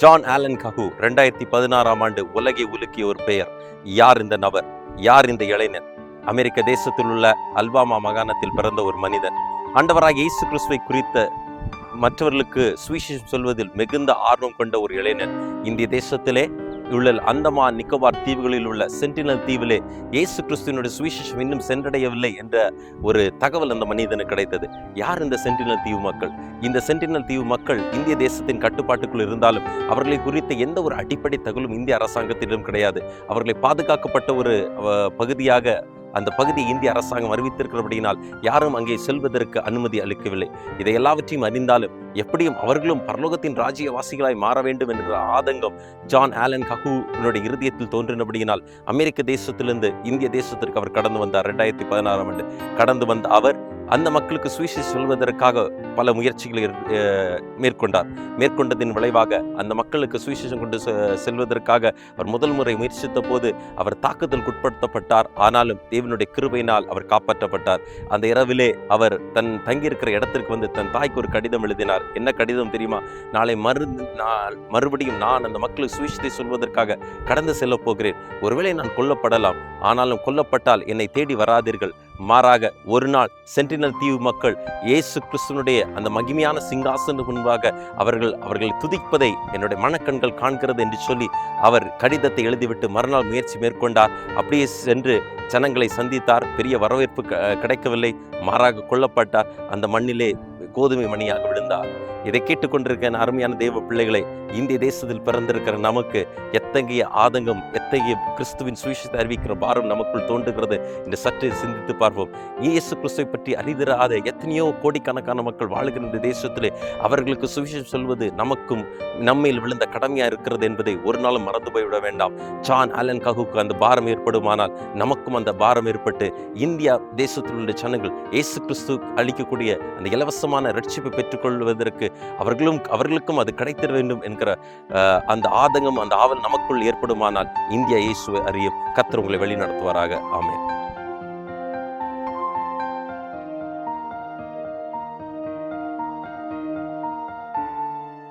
John Alan கஹு ரெண்டாயிரத்தி பதினாறாம் ஆண்டு உலகை உலுக்கிய ஒரு பெயர் யார் இந்த நபர்? யார் இந்த இளைஞன்? அமெரிக்க தேசத்தில் உள்ள அல்பாமா மாகாணத்தில் பிறந்த ஒரு மனிதன். ஆண்டவராக இயேசு கிறிஸ்துவை குறித்த மற்றவர்களுக்கு சுவிசேஷம் சொல்வதில் மிகுந்த ஆர்வம் கொண்ட ஒரு இளைஞன். இந்திய தேசத்திலே உள்ள அந்தமான் நிக்கோபார் தீவுகளில் உள்ள சென்டினல் தீவிலே இயேசு கிறிஸ்துவனுடைய சுவிசேஷம் இன்னும் சென்றடையவில்லை என்ற ஒரு தகவல் அந்த மனிதனுக்கு கிடைத்தது. யார் இந்த சென்டினல் தீவு மக்கள்? இந்த சென்டினல் தீவு மக்கள் இந்திய தேசத்தின் கட்டுப்பாட்டுக்குள் இருந்தாலும் அவர்களை குறித்த எந்த ஒரு அடிப்படை தகவலும் இந்திய அரசாங்கத்திடம் கிடையாது. அவர்களை பாதுகாக்கப்பட்ட ஒரு அஹ், பகுதியாக அந்த பகுதி இந்திய அரசாங்கம் அறிவித்திருக்கிறபடியினால் யாரும் அங்கே செல்வதற்கு அனுமதி அளிக்கவில்லை. இதை எல்லாவற்றையும் அறிந்தாலும் எப்படியும் அவர்களும் பரலோகத்தின் ராஜ்யவாசிகளாய் மாற வேண்டும் என்கிற ஆதங்கம் ஜான் ஆலன் கஹூனுடைய இருதயத்தில் தோன்றினபடியினால் அமெரிக்க தேசத்திலிருந்து இந்திய தேசத்திற்கு அவர் கடந்து வந்தார். ரெண்டாயிரத்தி பதினாறாம் ஆண்டு கடந்து வந்த அவர் அந்த மக்களுக்கு சுவிசேஷம் சொல்வதற்காக பல முயற்சிகளை மேற்கொண்டார். மேற்கொண்டதின் விளைவாக அந்த மக்களுக்கு சுவிசேஷம் கொண்டு செ- செல்வதற்காக அவர் முதல் முறை முயற்சித்த போது அவர் தாக்குதலுக்கு உட்படுத்தப்பட்டார் ஆனாலும் தேவனுடைய கிருபையினால் அவர் காப்பாற்றப்பட்டார். அந்த இரவிலே அவர் தன் தங்கியிருக்கிற இடத்திற்கு வந்து தன் தாய்க்கு ஒரு கடிதம் எழுதினார். என்ன கடிதம் தெரியுமா? நாளை மறு நாள் மறுபடியும் நான் அந்த மக்களுக்கு சுவிசேஷத்தை சொல்வதற்காக கடந்து செல்ல போகிறேன். ஒருவேளை நான் கொல்லப்படலாம். ஆனாலும் கொல்லப்பட்டால் என்னை தேடி வராதீர்கள். மாறாக ஒரு நாள் சென்டினல் தீவு மக்கள் இயேசு கிறிஸ்துவனுடைய அந்த மகிமையான சிங்காசனம் முன்பாக அவர்கள் அவர்களை துதிப்பதை என்னுடைய மனக்கண்கள் காண்கிறது என்று சொல்லி அவர் கடிதத்தை எழுதிவிட்டு மறுநாள் முயற்சி மேற்கொண்டார். அப்படியே சென்று ஜனங்களை சந்தித்தார். பெரிய வரவேற்பு கிடைக்கவில்லை. மாறாக கொல்லப்பட்டார். அந்த மண்ணிலே கோதுமை மணியாக விழுந்தார். இதை கேட்டுக்கொண்டிருக்க அருமையான தேவ பிள்ளைகளை இந்திய தேசத்தில் பிறந்திருக்கிற நமக்கு எத்தகைய ஆதங்கம் எத்தகைய கிறிஸ்துவின் சுவிசத்தை அறிவிக்கிற பாரம் நமக்குள் தோன்றுகிறது என்று சற்று சிந்தித்து பார்ப்போம். இயேசு கிறிஸ்துவை பற்றி அறிதிராத எத்தனையோ கோடிக்கணக்கான மக்கள் வாழ்கிற இந்த தேசத்திலே அவர்களுக்கு சுவிசேஷம் சொல்வது நமக்கும் நம்மையில் விழுந்த கடமையாக இருக்கிறது என்பதை ஒரு நாளும் மறந்து போய்விட வேண்டாம். ஜான் அலன் ககுக்கு அந்த பாரம் ஏற்படுமானால் நமக்கும் அந்த பாரம் ஏற்பட்டு இந்தியா தேசத்தில் உள்ள ஜனங்கள் இயேசு கிறிஸ்து அளிக்கக்கூடிய அந்த இலவச விசுவாசமான ரட்சிப்பை பெற்றுக்கொள்வதற்கு அவர்களும் அவர்களுக்கும் அது கிடைத்திட வேண்டும் என்கிற அந்த ஆதங்கம் அந்த ஆவல் நமக்குள் ஏற்படுமானால் இந்தியா இயேசுவை அறியும். கர்த்தர் உங்களை வழி நடத்துவாராக ஆமென்.